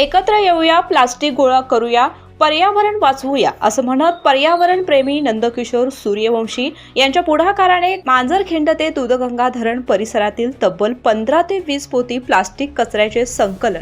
एकत्र येऊया प्लास्टिक गोळा करूया पर्यावरण वाचवूया असं म्हणत पर्यावरण प्रेमी नंदकिशोर सूर्यवंशी यांच्या पुढाकाराने मांजरखिंड ते दुधगंगा धरण परिसरातील तब्बल पंधरा ते वीस पोती प्लास्टिक कचऱ्याचे संकलन.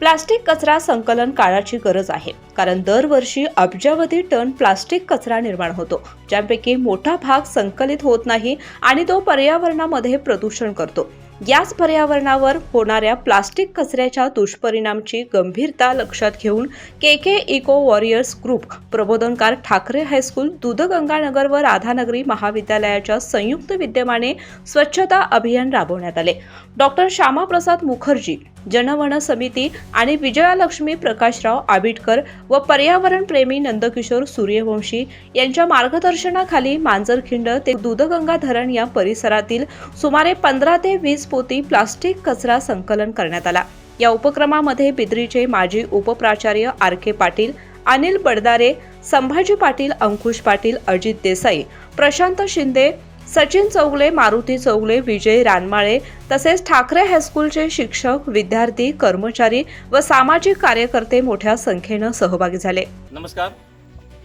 प्लास्टिक कचरा संकलन काळाची गरज आहे कारण दरवर्षी अब्जावधी टन प्लास्टिक कचरा निर्माण होतो ज्यापैकी मोठा भाग संकलित होत नाही आणि तो पर्यावरणामध्ये प्रदूषण करतो. याच पर्यावरणावर होणाऱ्या प्लास्टिक कचऱ्याच्या दुष्परिणामची गंभीरता लक्षात घेऊन K K eco warriors group Prabodhankar Thackeray high school Dudhganganagar व राधानगरी महाविद्यालयाच्या संयुक्त विद्यमाने स्वच्छता अभियान राबवण्यात आले. डॉक्टर श्यामाप्रसाद मुखर्जी जनवन समिती आणि विजयालक्ष्मी प्रकाशराव आबिटकर व पर्यावरण प्रेमी नंदकिशोर सूर्यवंशी यांच्या मार्गदर्शनाखाली मांजरखिंड ते दूधगंगा धरण या परिसरातील सुमारे पंधरा ते वीस पोती प्लास्टिक कचरा संकलन करण्यात आला. या उपक्रमामध्ये बिद्रीचे माजी उपप्राचार्य आर के पाटील अनिल बडदारे संभाजी पाटील अंकुश पाटील अजित देसाई प्रशांत शिंदे सचिन चौगले मारुती चौगले विजय रानमाळे तसेच ठाकरे हायस्कूलचे शिक्षक विद्यार्थी कर्मचारी व सामाजिक कार्यकर्ते मोठ्या संख्येनं सहभागी झाले. नमस्कार.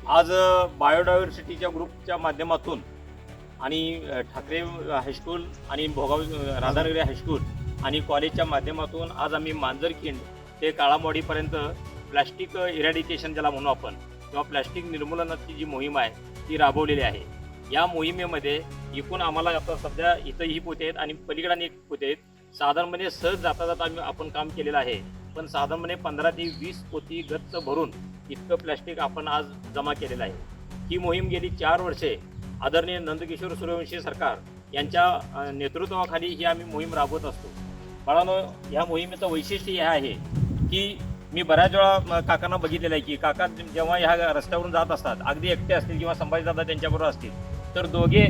आज बायोडायव्हर्सिटीच्या ग्रुपच्या माध्यमातून आणि ठाकरे हायस्कूल आणि भोगाव राधानगरी हायस्कूल आणि कॉलेजच्या माध्यमातून आज आम्ही मांजरखिंड ते काळामवाडीपर्यंत प्लॅस्टिक इरॅडिकेशन ज्याला म्हणू आपण किंवा प्लॅस्टिक निर्मूलनाची जी मोहीम आहे ती राबवलेली आहे. या मोहिमेमध्ये एकूण आम्हाला आता सध्या इथं ही पोते आहेत आणि पलीकडे एक पोते आहेत. साधारणपणे सहज जाता जाता आम्ही आपण काम केलेलं आहे. पण साधारणपणे पंधरा ते वीस पोती गच्च भरून इतकं प्लॅस्टिक आपण आज जमा केलेलं आहे. ही मोहीम गेली चार वर्षे. आदरणीय नंदकिशोर सूर्यवंशी सरकार यांच्या नेतृत्वाखाली ही आम्ही मोहीम राबवत असतो. बाळानो ह्या मोहिमेचं वैशिष्ट्य हे आहे की मी बऱ्याच वेळा काकांना बघितलेलं आहे की काका जेव्हा ह्या रस्त्यावरून जात असतात अगदी एकटे असतील किंवा संभाजीदादा त्यांच्याबरोबर असतील तर दोघे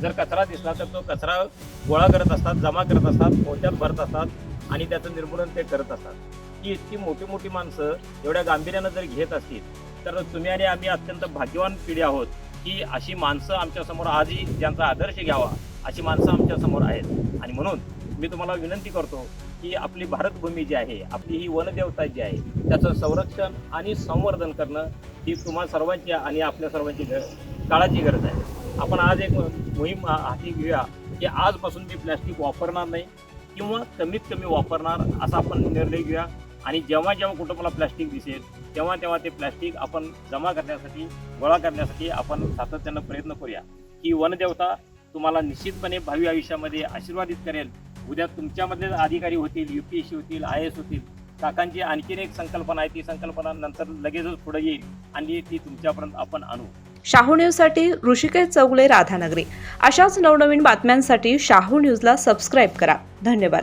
जर कचरा दिसला तर तो कचरा गोळा करत असतात जमा करत असतात पोत्यात भरत असतात आणि त्याचं निर्मूलन ते करत असतात. ही इतकी मोठी मोठी माणसं एवढ्या गांभीर्यानं जर घेत असतील तर तुम्ही आणि आम्ही अत्यंत भाग्यवान पिढी आहोत की अशी माणसं आमच्यासमोर आजही ज्यांचा आदर्श घ्यावा अशी माणसं आमच्यासमोर आहेत. आणि म्हणून मी तुम्हाला विनंती करतो की आपली भारतभूमी जी आहे आपली ही वनदेवता जी आहे त्याचं संरक्षण आणि संवर्धन करणं ही तुम्हा सर्वांची आणि आपल्या सर्वांची गरज काळाची गरज आहे. आपण आज एक मोहीम हा- हाती घेऊया की आजपासून मी प्लॅस्टिक वापरणार नाही किंवा कमीत कमी वापरणार असा आपण निर्णय घेऊया. आणि जेव्हा जेव्हा कुठं मला प्लॅस्टिक दिसेल तेव्हा तेव्हा ते प्लॅस्टिक आपण जमा करण्यासाठी गोळा करण्यासाठी आपण सातत्यानं प्रयत्न करूया की वनदेवता तुम्हाला निश्चितपणे भावी आयुष्यामध्ये आशीर्वादित करेल. उद्या तुमच्यामधले अधिकारी होतील यू पी एस सी होतील आय एस होतील. काकांची आणखीन एक संकल्पना आहे ती संकल्पना नंतर लगेचच पुढे येईल आणि ती तुमच्यापर्यंत आपण आणू. शाहू न्यूजसाठी ऋषिकेश चौगले राधानगरी. अशाच नवनवीन बातम्यांसाठी शाहू न्यूजला सबस्क्राईब करा. धन्यवाद.